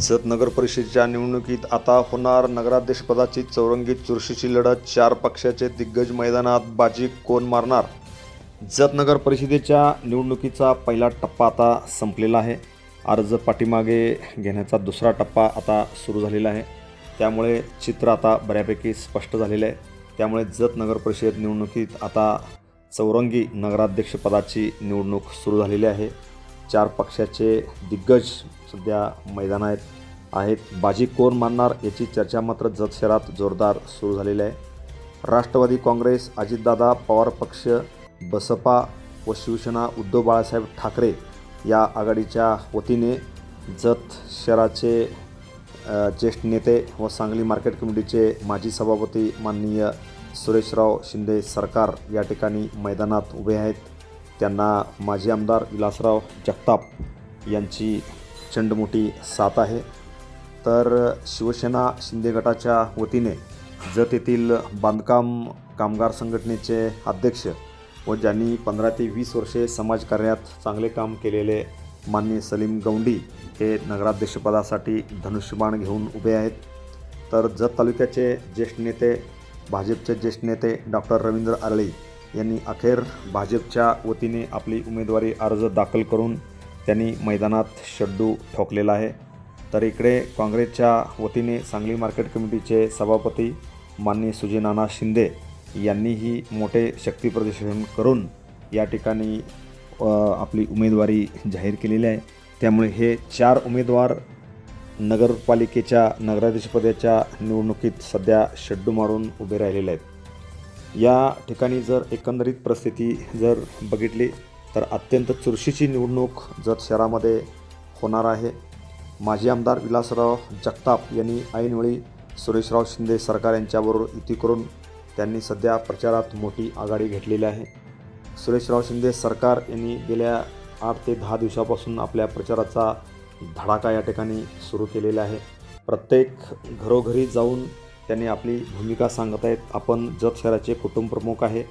जत नगर परिषदेच्या निवडणुकीत आता होणार नगराध्यक्षपदाची चौरंगी चुरशीची लढत. चार पक्षाचे दिग्गज मैदानात बाजी कोण मारणार? जत नगर परिषदेच्या निवडणुकीचा पहिला टप्पा आता संपलेला आहे. अर्ज पाठीमागे घेण्याचा दुसरा टप्पा आता सुरू झालेला आहे. त्यामुळे चित्र आता बऱ्यापैकी स्पष्ट झालेलं आहे. त्यामुळे जत नगर परिषद निवडणुकीत आता चौरंगी नगराध्यक्षपदाची निवडणूक सुरू झालेली आहे. चार पक्षाचे दिग्गज सध्या मैदानात आहेत. बाजी कोण मानणार याची चर्चा मात्र जत शहरात जोरदार सुरू झालेली आहे. राष्ट्रवादी काँग्रेस अजितदादा पवार पक्ष बसपा व शिवसेना उद्धव बाळासाहेब ठाकरे या आघाडीच्या वतीने जत शहराचे ज्येष्ठ नेते व सांगली मार्केट कमिटीचे माजी सभापती माननीय सुरेशराव शिंदे सरकार या ठिकाणी मैदानात उभे आहेत. त्यांना माजी आमदार विलासराव जगताप यांची चंडमोठी साथ आहे. तर शिवसेना शिंदे गटाच्या वतीने जत येथील बांधकाम कामगार संघटनेचे अध्यक्ष व ज्यांनी पंधरा ते वीस वर्षे समाजकार्यात चांगले काम केलेले मान्य सलीम गौंडी हे नगराध्यक्षपदासाठी धनुष्यबाण घेऊन उभे आहेत. तर जत तालुक्याचे ज्येष्ठ नेते भाजपचे ज्येष्ठ नेते डॉक्टर रवींद्र आरळी यांनी अखेर भाजपच्या वतीने आपली उमेदवारी अर्ज दाखल करून त्यांनी मैदानात शड्डू ठोकलेला आहे. तर इकडे काँग्रेसच्या वतीने सांगली मार्केट कमिटीचे सभापती माननीय सुजय नाना शिंदे यांनीही मोठे शक्तीप्रदर्शन करून या ठिकाणी आपली उमेदवारी जाहीर केलेली आहे. त्यामुळे हे चार उमेदवार नगरपालिकेच्या नगराध्यक्षपदाच्या निवडणुकीत सध्या शड्डू मारून उभे राहिलेले आहेत. या ठिकाणी जर एकंदरीत परिस्थिती जर बघितली तर अत्यंत चुरशीची निवडणूक जत शहरामध्ये होणार आहे. माजी आमदार विलासराव जगताप यांनी ऐनवेळी सुरेशराव शिंदे सरकार यांच्याबरोबर युती करून त्यांनी सध्या प्रचारात मोठी आघाडी घेतलेली आहे. सुरेशराव शिंदे सरकार यांनी गेल्या आठ ते दहा दिवसापासून आपल्या प्रचाराचा धडाका या ठिकाणी सुरू केलेला आहे. प्रत्येक घरोघरी जाऊन त्यांनी आपली भूमिका सांगत आहेत. आपण जत शहराचे कुटुंबप्रमुख आहे.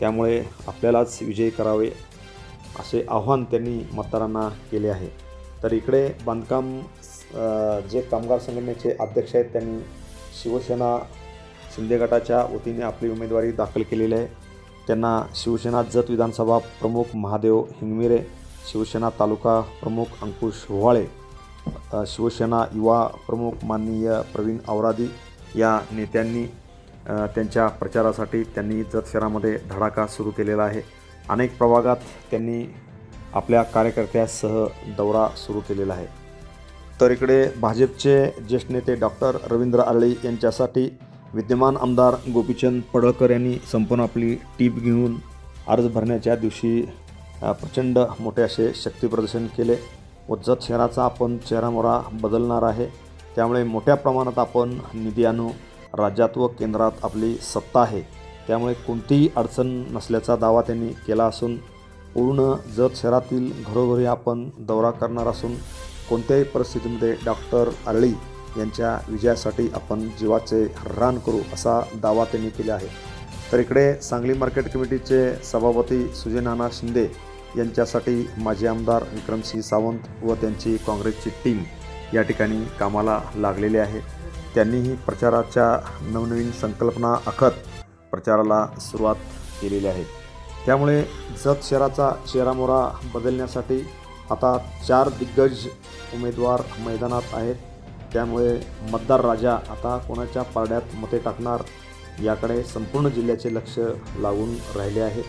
त्यामुळे आपल्यालाच विजयी करावे असे आव्हान त्यांनी मतदारांना केले आहे. तर इकडे बांधकाम जे कामगार संघटनेचे अध्यक्ष आहेत त्यांनी शिवसेना शिंदे गटाच्या वतीने आपली उमेदवारी दाखल केलेली आहे. त्यांना शिवसेना जत विधानसभा प्रमुख महादेव हिंगमिरे शिवसेना तालुका प्रमुख अंकुश होवाळे शिवसेना युवा प्रमुख माननीय प्रवीण आवरादी या नेत्यांनी त्यांच्या प्रचारासाठी त्यांनी जत शहरामध्ये धडाका सुरू केलेला आहे. अनेक प्रभागात त्यांनी आपल्या कार्यकर्त्यासह दौरा सुरू केलेला आहे. तर इकडे भाजपचे ज्येष्ठ नेते डॉक्टर रवींद्र आळे यांच्यासाठी विद्यमान आमदार गोपीचंद पडळकर यांनी संपूर्ण आपली टीप घेऊन अर्ज भरण्याच्या दिवशी प्रचंड मोठे असे शक्तीप्रदर्शन केले. व जत शहराचा आपण चेहरामोहरा बदलणार आहे. त्यामुळे मोठ्या प्रमाणात आपण निधी आणू. राज्यात व केंद्रात आपली सत्ता आहे. त्यामुळे कोणतीही अडचण नसल्याचा दावा त्यांनी केला असून पूर्ण जत शहरातील घरोघरी आपण दौरा करणार असून कोणत्याही परिस्थितीमध्ये डॉक्टर आरळी यांच्या विजयासाठी आपण जीवाचे रान करू असा दावा त्यांनी केला आहे. तर इकडे सांगली मार्केट कमिटीचे सभापती सुजय नाना शिंदे यांच्यासाठी माजी आमदार विक्रमसिंह सावंत व त्यांची काँग्रेसची टीम. या ठिकाणी कामाला लागलेले आहे. त्यांनीही प्रचाराच्या नवनवीन संकल्पना आखत प्रचाराला सुरुवात केलेली आहे. त्यामुळे जत शहराचा चेहरामोरा बदलण्यासाठी आता चार दिग्गज उमेदवार मैदानात आहेत. त्यामुळे मतदार राजा आता कोणाच्या पारड्यात मते टाकणार याकडे संपूर्ण जिल्ह्याचे लक्ष लागून राहिले आहे.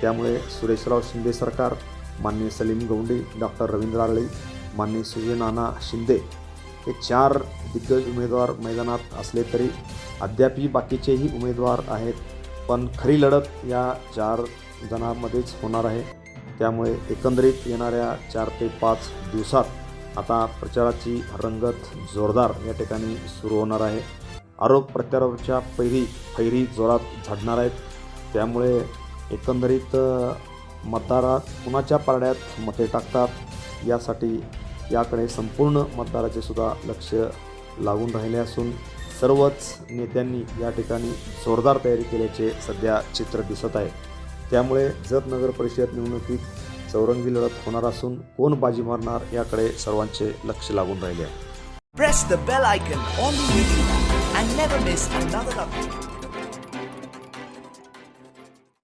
त्यामुळे सुरेशराव शिंदे सरकार माननीय सलीम गौंडी डॉक्टर रवींद्र आरळी माननीय सूर्यनाना नाना शिंदे हे चार दिग्गज उमेदवार मैदानात असले तरी अद्यापही बाकीचेही उमेदवार आहेत. पण खरी लढत या चार जणांमध्येच होणार आहे. त्यामुळे एकंदरीत येणाऱ्या चार ते पाच दिवसात आता प्रचाराची रंगत जोरदार या ठिकाणी सुरू होणार आहे. आरोप प्रत्यारोपच्या पैरी फैरी जोरात झाडणार आहेत. त्यामुळे एकंदरीत मतदारात मतदारा कुणाच्या पारड्यात मते टाकतात यासाठी याकडे संपूर्ण मतदाराचे सुद्धा लक्ष लागून राहिले असून सर्वच नेत्यांनी या ठिकाणी जोरदार तयारी केल्याचे सध्या चित्र दिसत आहे. त्यामुळे जत नगर परिषद निवडणुकीत चौरंगी लढत होणार असून कोण बाजी मारणार याकडे सर्वांचे लक्ष लागून राहिले आहे.